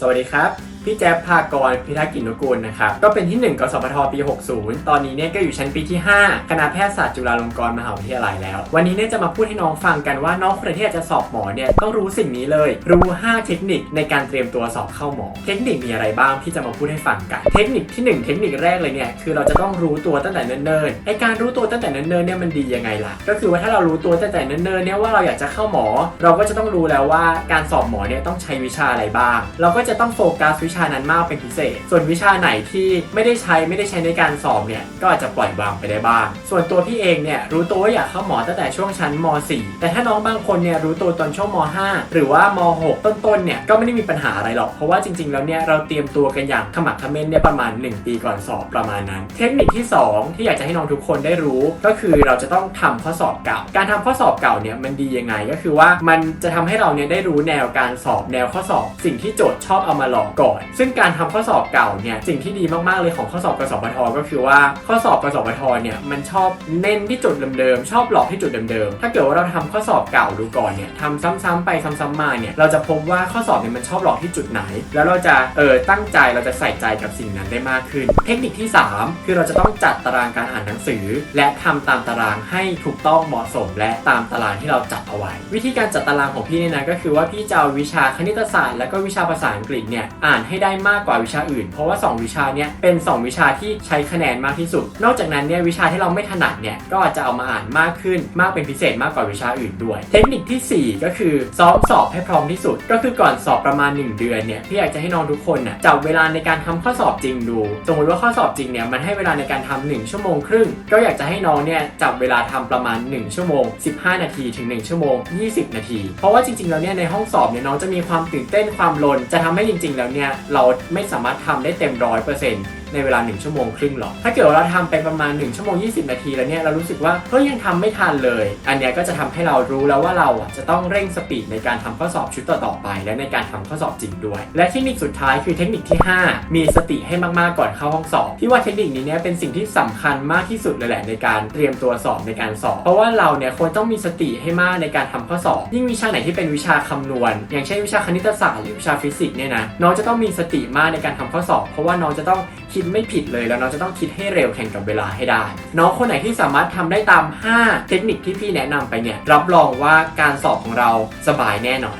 สวัสดีครับ พี่แจ๊บภากรพิทักษ์กินนุกูลนะครับ ก็เป็นที่ 1กสพทปี 60 ตอนนี้เนี่ยก็อยู่ชั้นปีที่ 5 คณะแพทยศาสตร์จุฬาลงกรณ์มหาวิทยาลัยแล้ว วันนี้เนี่ยจะมาพูดให้น้องฟังกันว่าน้องคนไหนที่จะสอบหมอเนี่ยต้องรู้สิ่งนี้เลย รู้ 5 เทคนิคในการเตรียมตัวสอบเข้าหมอ เทคนิคมีอะไรบ้างที่จะมาพูดให้ฟังกัน เทคนิคที่ 1 เทคนิคแรกเลยเนี่ยคือเราจะต้องรู้ตัวตั้งแต่เนิ่นๆไอการรู้ตัวตั้งแต่เนิ่นๆเนี่ยมันดียังไงล่ะ ก็คือว่าถ้าเรารู้ตัวตั้งแต่เนิ่นๆเนี่ยว่าเราอยากจะเข้าหมอ เราก็จะต้องรู้แล้วว่าการสอบหมอเนี่ยต้องใช้วิชาอะไรบ้าง เราก็จะต้องโฟกัสวิชานั้นมากเป็นพิเศษ ส่วนวิชาไหนที่ไม่ได้ใช้ไม่ได้ใช้ในการสอบเนี่ยก็อาจจะปล่อยวางไปได้บ้าง ส่วนตัวพี่เองเนี่ยรู้ตัวว่าอยากเข้าหมอตั้งแต่ช่วงชั้นม .4 แต่ถ้าน้องบางคนเนี่ยรู้ตัวตอนช่วงม .5 หรือว่าม .6 ต้นๆเนี่ยก็ไม่ได้มีปัญหาอะไรหรอก เพราะว่าจริง ๆ แล้วเนี่ยเราเตรียมตัวกันอย่างขมักขม้นเนี่ยประมาณ 1 ปีก่อนสอบประมาณนั้น เทคนิคที่ 2 ที่อยากจะให้น้องทุกคนได้รู้ ก็คือเราจะต้องทำข้อสอบเก่า การทำข้อสอบเก่าเนี่ยมันดียังไงก็คือว่ามันจะทำให้เราเนี่ยได้รู้แนวการสอบแนวข้อสอบ สิ่งที่โจทย์ชอบเอามาหลอกก่อนซึ่งการทำข้อสอบเก่าเนี่ยสิ่งที่ดีมากๆเลยของข้อสอบกสพทก็คือว่าข้อสอบกสพทเนี่ยมันชอบเน้นที่จุดเดิมๆชอบหลอกที่จุดเดิมๆถ้าเกิดว่าเราทำข้อสอบเก่าดูก่อนเนี่ยทำซ้ำๆไปซ้ำๆมาเนี่ยเราจะพบว่าข้อสอบเนี่ยมันชอบหลอกที่จุดไหน แล้วเราจะเออตั้งใจเราจะใส่ใจกับสิ่งนั้นได้มากขึ้น เทคนิคที่ 3 คือเราจะต้องจัดตารางการอ่านหนังสือ และทำตามตารางให้ถูกต้องเหมาะสม และตามตารางที่เราจัดเอาไว้ วิธีการจัดตารางของพี่เนี่ยนะก็คือว่าพี่จะเอาวิชาคณิตศาสตร์และก็วิชาภาษาอังกฤษเนี่ยอ่านให้ให้ได้มากกว่าวิชาอื่น เพราะว่า 2 วิชาเนี่ยเป็น 2 วิชาที่ใช้คะแนนมากที่สุด นอกจากนั้นเนี่ยวิชาที่เราไม่ถนัดเนี่ยก็อาจจะเอามาอ่านมากขึ้นมากเป็นพิเศษมากกว่าวิชาอื่นด้วย เทคนิคทีสี่ 4 ก็คือซ้อมสอบให้พร้อมที่สุด ก็คือก่อนสอบประมาณ 1 เดือนเนี่ยพี่อยากจะให้น้องทุกคนน่ะจับเวลาในการทำข้อสอบจริงดู สมมติว่าข้อสอบจริงเนี่ยมันให้เวลาในการทำ1ชั่วโมงครึ่ง ก็อยากจะให้น้องเนี่ยจับเวลาทำประมาณ 1 ชั่วโมง 15 นาทีถึง 1 ชั่วโมง 20 นาที เพราะว่าจริงๆแล้วเนี่ยในห้องสอบเนี่ยน้องจะมีความตื่นเต้นความลนจะทำให้จริง ๆ แล้วเนี่ยเราไม่สามารถทำได้เต็มร้อยเปอร์เซ็นต์ ในเวลา 1 ชั่วโมงครึ่งหรอก ถ้าเกิดเราทำไปประมาณ 1 ชั่วโมง 20 นาทีแล้วเนี่ยเรารู้สึกว่าเฮ้ยยังทำไม่ทันเลย อันเนี้ยก็จะทำให้เรารู้แล้วว่าเราอะจะต้องเร่งสปีดในการทำข้อสอบชุดต่อๆไป และในการทำข้อสอบจริงด้วย และเทคนิคสุดท้ายคือเทคนิคที่ 5 มีสติให้มากๆก่อนเข้าห้องสอบพี่ว่าเทคนิคนี้เนี่ยเป็นสิ่งที่สำคัญมากที่สุดเลยแหละในการเตรียมตัวสอบในการสอบ เพราะว่าเราเนี่ยควรต้องมีสติให้มากในการทำข้อสอบ ยิ่งวิชาไหนที่เป็นวิชาคำนวณ อย่างเช่นวิชาคณิตศาสตร์หรือวิชาฟิสิกส์เนี่ยนะน้องจะต้องมีสติมากในการทำข้อสอบ เพราะว่าน้องจะต้อง คิดไม่ผิดเลยแล้วน้องจะต้องคิดให้เร็วแข่งกับเวลาให้ได้ น้องคนไหนที่สามารถทำได้ตาม 5 เทคนิคที่พี่แนะนำไปเนี่ยรับรองว่าการสอบของเราสบายแน่นอน